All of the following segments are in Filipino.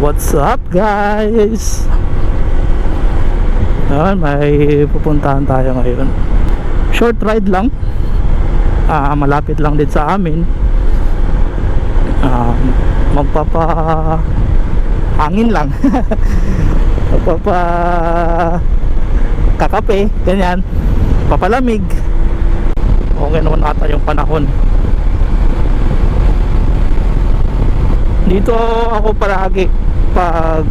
What's up guys? Ayan, may pupuntahan tayo ngayon. Short ride lang. Ah, malapit lang din sa amin. Ah, magpapa hangin lang. magpapa kakape, ganyan. Papalamig. Okay naman ata yung panahon. Dito ako palagi pag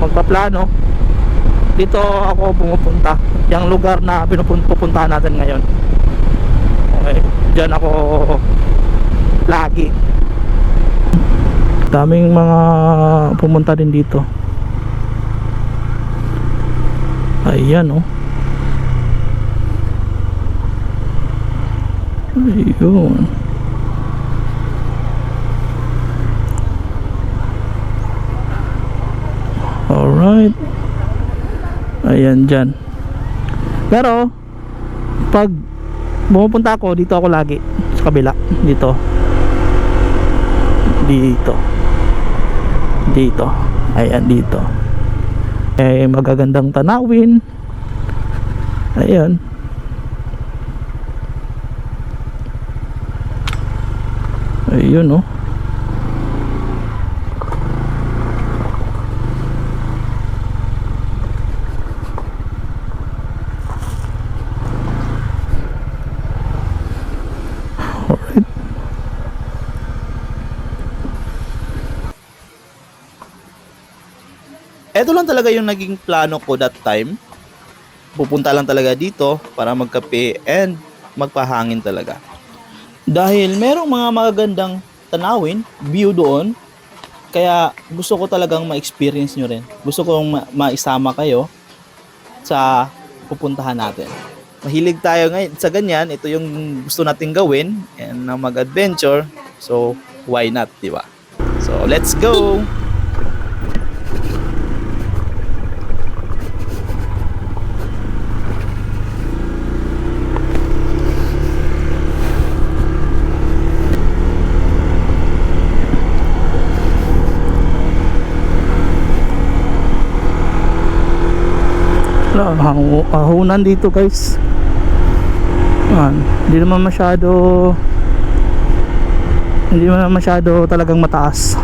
magpaplano. Dito ako pumupunta. Yung lugar na pinupuntahan natin ngayon. Okay. Diyan ako lagi. Daming mga pumunta din dito. Ayan oh. Ayun. Alright. Ayan dyan. Pero, pag pumupunta ako, dito ako lagi. Sa kabila. Dito. Dito. Dito. Ayan, dito. Eh, magagandang tanawin. Ayan. Ayun, oh. Ito lang talaga yung naging plano ko that time. Pupunta lang talaga dito para magkape and magpahangin talaga. Dahil merong mga magagandang tanawin, view doon. Kaya gusto ko talagang ma-experience nyo rin. Gusto kong ma- maisama kayo sa pupuntahan natin. Mahilig tayo ngayon sa ganyan. Ito yung gusto nating gawin and na mag-adventure. So, why not, di ba? So, let's go! Hahunan dito guys. Yan. Hindi naman masyado hindi naman masyado talagang mataas.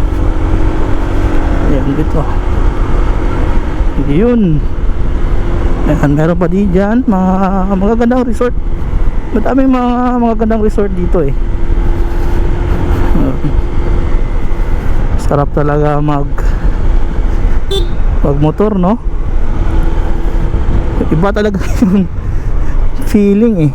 Ayan dito. Yun. Ayan, meron pa di dyan. Mga magagandang resort. Madaming mga magagandang resort dito eh. Ayan. Sarap talaga mag mag motor no? Iba talaga yung feeling eh.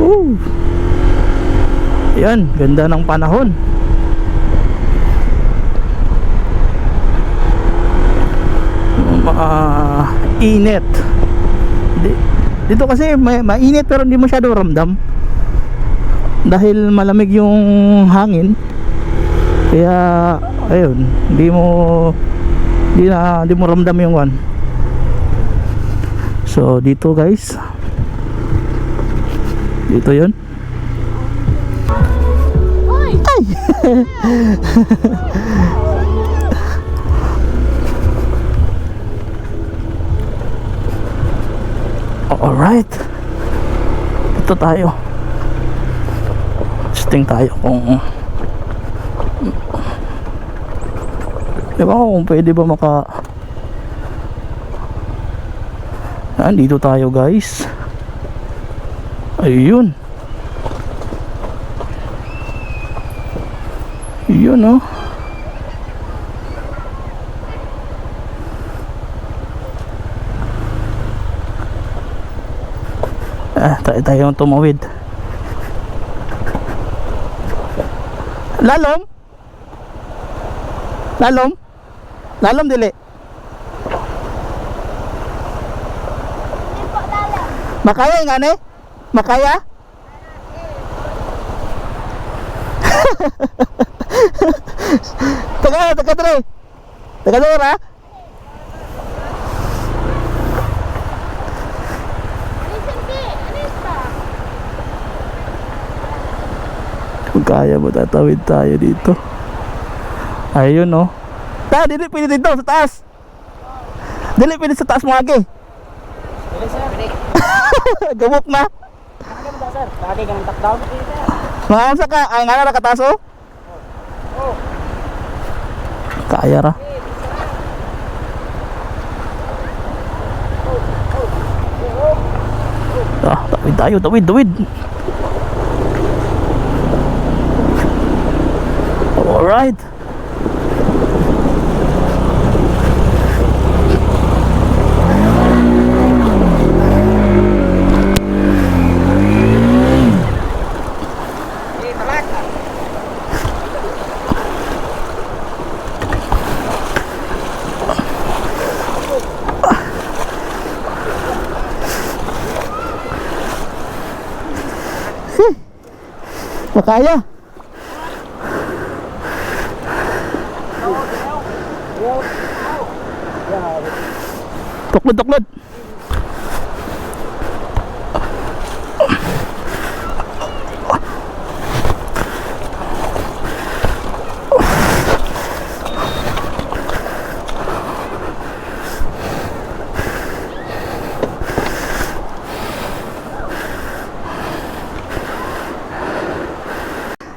Ooh. yan ganda ng panahon. Uh, init. Di- dito kasi may mainit pero hindi masyado ramdam dahil malamig yung hangin kaya ayun hindi mo hindi na hindi mo ramdam yung one so dito guys. Dito yun. Alright. Dito tayo testing tayo kung Ewan kung pwede ba maka Yan, dito tayo guys. Ayun. Yun oh. Ah, tayo tayong tumawid Lalom? Lalom? Lalom dili? Makaya nga ni? Makaya? Taga, taga tre. Taga dora. Kung kaya mo, tatawid tayo dito. Ayun, no. Ta, dili pwede dito, sa taas. Dili pwede sa taas mo agi. Pwede sir. Gabok na. Ano ba sir? Lagi ka ng top down. Mga sa ka, ay nga na nakataso? Kaya ra. Ah, tawid tayo, tawid, tawid. Alright. Eh, talag. Makaya. Tuklod, tuklod.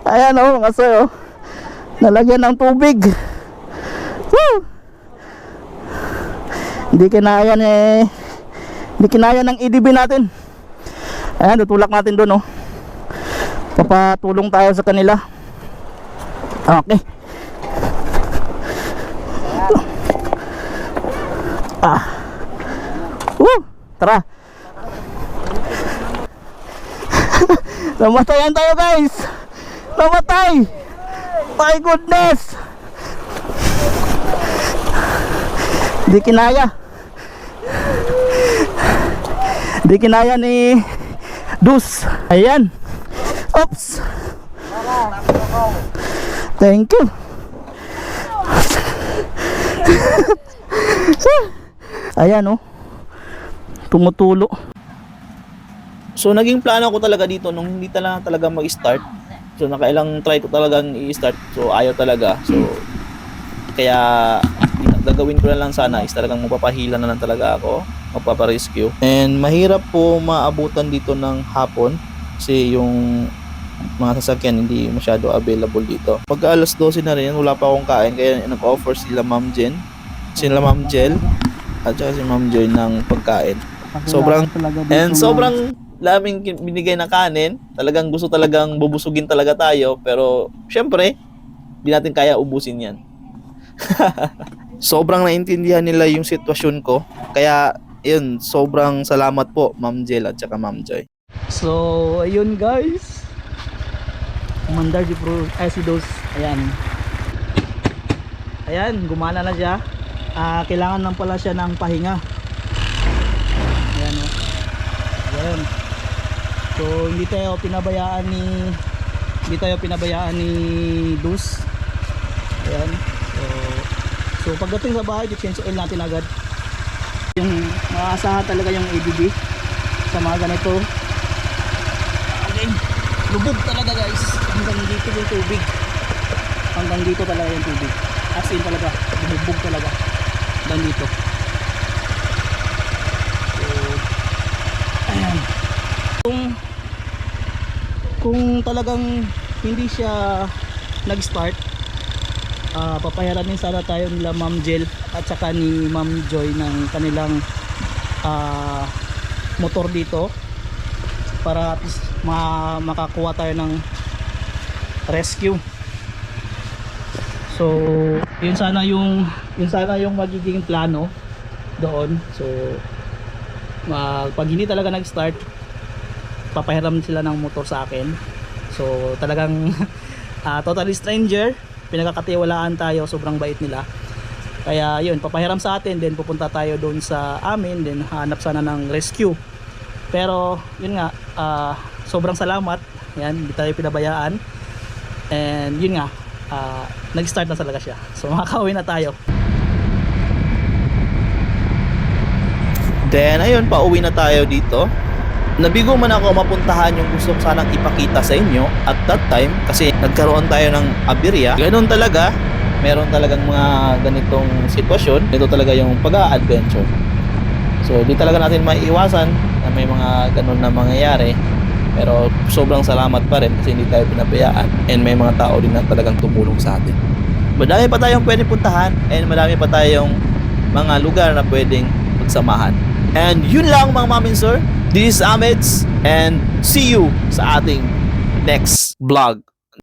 Ayan oh, mga sir oh. Nalagyan ng tubig. Woo! Hindi kinaya ni Hindi kinaya ng EDB natin. Ayan, tutulak natin doon oh. Papatulong tayo sa kanila. Okay. Ah. Woo! Tara. Namatayan tayo guys. Namatay! My goodness! Di kinaya. Di kinaya ni Dus. Ayan. Oops. Thank you. Ayan oh. Tumutulo. So naging plano ko talaga dito nung hindi talaga talaga mag-start. So nakailang try ko talagang i-start. So ayaw talaga. So kaya gagawin ko na lang sana is talagang magpapahila na lang talaga ako. Magpaparescue. And mahirap po maabutan dito ng hapon kasi yung mga sasakyan hindi masyado available dito. Pag alas 12 na rin, wala pa akong kain kaya nag-offer sila Ma'am Jen, sila Ma'am Jel at saka si Ma'am Joy ng pagkain. Sobrang- And sobrang laming binigay na kanin. Talagang gusto talagang bubusugin talaga tayo. Pero, syempre, di natin kaya ubusin yan. sobrang naintindihan nila yung sitwasyon ko. Kaya, yun, sobrang salamat po, Ma'am Jel at saka Ma'am Joy. So, ayun guys. Mandar di pro ay si. Ayan. Ayan, gumana na siya. Ah, kailangan lang pala siya ng pahinga. Ayan oh. Ayan. So, hindi tayo pinabayaan ni hindi tayo pinabayaan ni Dos. Ayan. So, so pagdating sa bahay, change oil natin agad. Yung maasahan talaga yung ADB sa mga ganito Okay. Lubog talaga guys. Hanggang dito yung tubig. Hanggang dito talaga yung tubig. As in talaga. Lumubog talaga. Hanggang dito. So, ayan. Kung kung talagang hindi siya nag-start, ah papahiramin sana tayo nila Ma'am Jel at saka ni Ma'am Joy ng kanilang ah, motor dito para at least ma makakuha tayo ng rescue. So yun sana yung yun sana yung magiging plano doon. So ma- pag hindi talaga nag start papahiram sila ng motor sa akin. So talagang ah, totally stranger pinagkakatiwalaan tayo sobrang bait nila. Kaya yun papahiram sa atin then pupunta tayo doon sa amin then hanap sana ng rescue. Pero yun nga ah, sobrang salamat. Yan hindi tayo pinabayaan. And yun nga ah, nag-start na talaga siya. So makakauwi na tayo. Then, ayun, pauwi na tayo dito. Nabigo man ako mapuntahan yung gusto ko sanang ipakita sa inyo at that time kasi nagkaroon tayo ng aberya. Ganun talaga, meron talagang mga ganitong sitwasyon. Ito talaga yung pag-adventure. So, di talaga natin maiiwasan na may mga ganun na mangyayari. Pero sobrang salamat pa rin kasi hindi tayo pinabayaan and may mga tao din na talagang tumulong sa atin. Madami pa tayong pwedeng puntahan and madami pa tayong mga lugar na pwedeng magsamahan. And yun lang mga mamin sir. This is Ameds and see you sa ating next vlog.